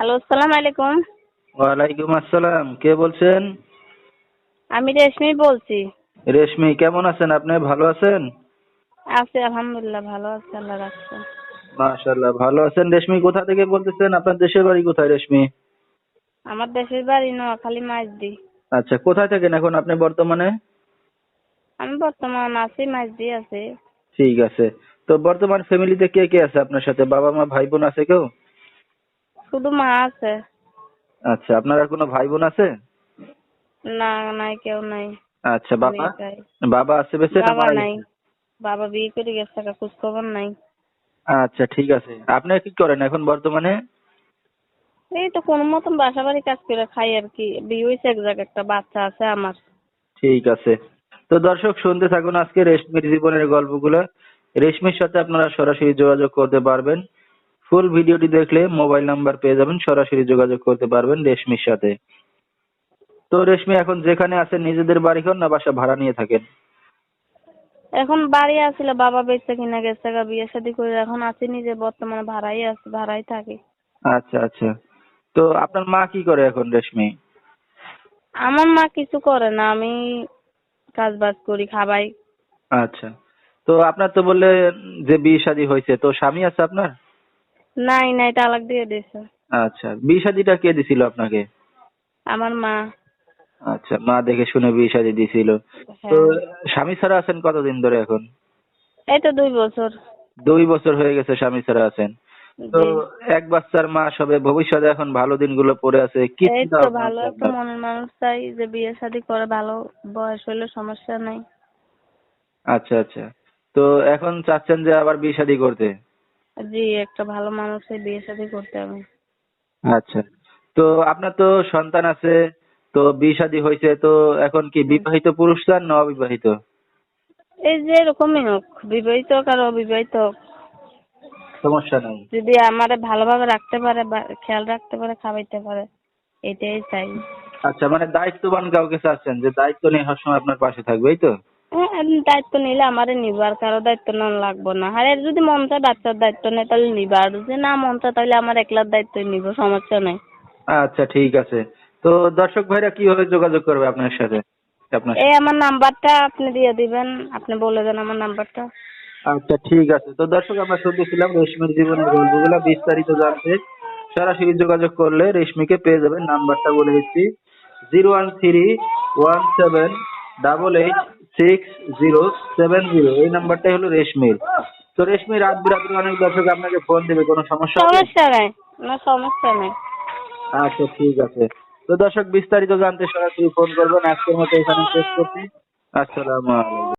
Hello আসসালামু আলাইকুম। ওয়ালাইকুম আসসালাম কে বলছেন? আমি রেশমি বলছি। রেশমি কেমন আছেন? আপনি ভালো আছেন? আছি আলহামদুলিল্লাহ ভালো আছি আল্লাহ রাখছে। মাশাআল্লাহ ভালো আছেন। রেশমি কোথা থেকে বলতেছেন? আপনার দেশের বাড়ি কোথায় রেশমি? আমার দেশের বাড়ি নোয়াখালী মাইজদি। আচ্ছা কোথায় থাকেন এখন আপনি বর্তমানে? আমি বর্তমান আছি মাইজদি আছি। ঠিক আছে। তো বর্তমান ফ্যামিলিতে কে কে আছে আপনার সাথে? বাবা মা ভাই বোন আছে কেউ? শুধু মা আছে। আচ্ছা আপনার আর কোনো ভাই বোন আছে? না নাই কেউ নাই। আচ্ছা বাবা? বাবা আছে বেঁচে বাবা নাই? বাবা বিয়ে করে গেছে খোঁজ খবর নাই। আচ্ছা ঠিক আছে। আপনি কি করেন এখন বর্তমানে? এই তো কোনো মতন বাসা বাড়ি কাজ করে খাই আর কি। বিয়ে হয়েছে এক জায়গায় একটা বাচ্চা আছে আমার। ঠিক আছে। তো দর্শক শুনতে থাকুন আজকে রেশমির জীবনের গল্পগুলো। রেশমির সাথে আপনারা সরাসরি যোগাযোগ করতে পারবেন। ফুল ভিডিওটি দেখলে মোবাইল নাম্বার পেয়ে যাবেন সরাসরি যোগাযোগ করতে পারবেন রেশমির সাথে। তো রেশমি এখন যেখানে আছেন নিজেদের বাড়ি ঘর না বাসা ভাড়া নিয়ে থাকেন? এখন বাড়ি আসলে বাবা বেঁচে কিনা গেছে গা বিয়ে শাদী করে এখন আছি নিজে বর্তমানে ভাড়াই আছে ভাড়াই থাকি। আচ্ছা আচ্ছা। তো আপনার মা কি করে এখন রেশমি? আমার মা কিছু করে না আমি কাজ বাজ করি খাবাই। আচ্ছা। তো আপনার তো বললে যে বিয়ে শাদী হয়েছে তো স্বামী আছে আপনার? নাই নাই তালাক দিয়ে দিছে। আচ্ছা বিয়ে শাদীটা কে দিছিল আপনাকে? আমার মা। আচ্ছা মা দেখে শুনে বিয়ে শাদী দিছিল। তো হ্যাঁ। স্বামী ছাড়া আছেন কতদিন ধরে এখন? এই তো দুই বছর। দুই বছর হয়ে গেছে স্বামী ছাড়া আছেন। তো এক বাচ্চার মা সবে ভবিষ্যতে এখন ভালো দিনগুলো পড়ে আছে কি এই তো ভালো একটা? মনের মানুষ চাই যে বিয়ে শাদী করে ভালো বয়স হলে সমস্যা নাই। আচ্ছা আচ্ছা। তো এখন চাচ্ছেন যে আবার বিয়ে শাদী করতে? জি একটা ভালো মানুষের বিয়ে শাদী করতে হবে। আচ্ছা। তো আপনার তো সন্তান আছে তো বিয়ে শাদী হয়েছে তো এখন কি বিবাহিত পুরুষ চান না অবিবাহিত? এই যে এরকমই হোক বিবাহিত হোক আর অবিবাহিত হোক। সমস্যা নাই। যদি আমারে ভালোভাবে রাখতে পারে বা খেয়াল রাখতে পারে খাওয়াইতে পারে এটাই চাই। আচ্ছা মানে দায়িত্ববান কাউকে চাচ্ছেন যে দায়িত্ব নিয়ে সবসময় আপনার পাশে থাকবে এই তো? হ্যাঁ আমি দায়িত্ব নিলে আমারে নিব আর কারও দায়িত্ব নেওয়া লাগবো না। আর এর যদি মন চায় বাচ্চার দায়িত্ব নেয় তাহলে নিব আর যদি না মন চায় তাহলে আমার একলার দায়িত্ব নিব সমস্যা নেই। আচ্ছা ঠিক আছে। তো দর্শক ভাইরা কীভাবে যোগাযোগ করবে আপনার সাথে? আপনার এই আমার নাম্বারটা আপনি দিয়ে দিবেন আপনি বলে দেন আমার নাম্বারটা। আচ্ছা ঠিক আছে। তো দর্শক আমরা শুনতেছিলাম রেশমির জীবনের গল্পগুলো বিস্তারিত জানতে। সরাসরি যোগাযোগ করলে রেশমিকে পেয়ে যাবেন নাম্বারটা বলে দিচ্ছি। Zero one three one seven double eight six zero seven zero এই নাম্বারটাই হলো রেশমির। তো রেশমি রাত অনেক দর্শক আপনাকে ফোন দেবে কোনো সমস্যা সমস্যা নেই না সমস্যা নেই। আচ্ছা ঠিক আছে। তো দর্শক বিস্তারিত জানতে সরাসরি ফোন করবেন। আজকের মতো এখানে শেষ করছি। আসসালামু আলাইকুম।